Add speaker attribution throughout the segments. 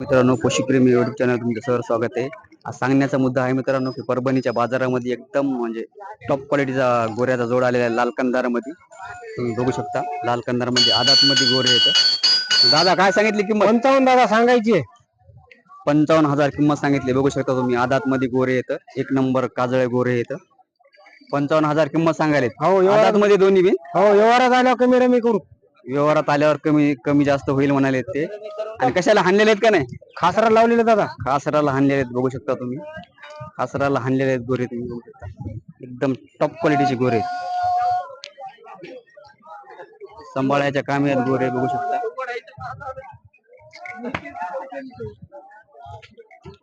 Speaker 1: मित्रांनो पशुप्रेमी YouTube channel तुमचं सर स्वागत आहे. आज सांगण्याचा मुद्दा आहे मित्रांनो की परभणीच्या बाजारामध्ये एकदम म्हणजे टॉप क्वालिटीचा गोऱ्याचा जोड आलेला आहे लाल कंदारमध्ये. तुम्ही बघू शकता लाल कंदारमध्ये आदातमध्ये गोरे येतं. दादा काय सांगितली किंमत?
Speaker 2: पंचावन्न दादा सांगायची
Speaker 1: पंचावन्न हजार किंमत सांगितली. बघू शकता तुम्ही आदातमध्ये गोरे येतं. एक नंबर काजळे गोरे येतं. पंचावन्न हजार किंमत सांगायला
Speaker 2: हो व्यवहार
Speaker 1: आदातमध्ये दोन्ही बी.
Speaker 2: हो व्यवहारात आल्यावर कमी रमी करू.
Speaker 1: व्यवहारात आल्यावर कमी कमी जास्त होईल म्हणाले ते. आणि कशाला हाणलेले आहेत का नाही?
Speaker 2: खासरा लावलेला दादा.
Speaker 1: खासराला हाणलेले आहेत बघू शकता तुम्ही. खासराला हाणलेले आहेत गोरे तुम्ही बघू शकता. एकदम टॉप क्वालिटीचे गोरे सांभाळायच्या कामी आहेत गोरे बघू शकता.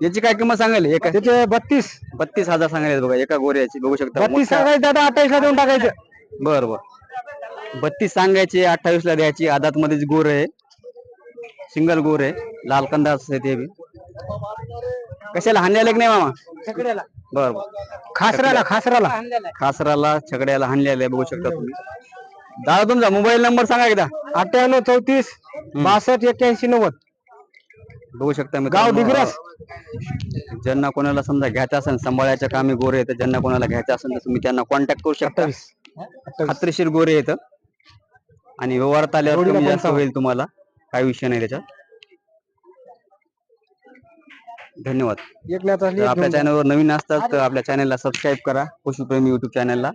Speaker 1: याची काय किंमत सांगाल एका
Speaker 2: त्याचे बत्तीस.
Speaker 1: बत्तीस हजार सांगायला बघा एका गोऱ्याची बघू शकता.
Speaker 2: बत्तीस सांगायचे दादा अठ्ठावीसला देऊन टाकायचं.
Speaker 1: बर बर. बत्तीस सांगायची अठ्ठावीस ला द्यायची. आदात मध्येच गोर आहे. सिंगल गोर आहे. लाल कंदास आहे ते बी. कशाला? हाणलेलं की नाही मामा? बर
Speaker 2: खासराला खासराला.
Speaker 1: खासराला छकड्याला हाणलेलं आहे. बघू शकता तुम्ही. दादा तुमचा मोबाईल नंबर सांगा एकदा.
Speaker 2: अठ्ठ्याण्णव चौतीस बासष्ट एक्क्याऐंशी नव्वद.
Speaker 1: बघू शकता
Speaker 2: गाव
Speaker 1: मित्रांनो.
Speaker 2: डिग्रस
Speaker 1: ज्यांना कोणाला समजा घ्यायचं असेल सांभाळायच्या कामी गोरे येतं ज्यांना कोणाला घ्यायचं असेल तर तुम्ही त्यांना कॉन्टॅक्ट करू शकता. खात्रीशीर गोरे येतं आणि व्यवहारात आल्यावर कमी जास्त. होईल तुम्हाला? काही विषय नाही त्याच्यात. धन्यवाद. आपल्या चॅनलवर नवीन असतात तर आपल्या चॅनलला सबस्क्राईब करा. पशुप्रेमी युट्यूब चॅनलला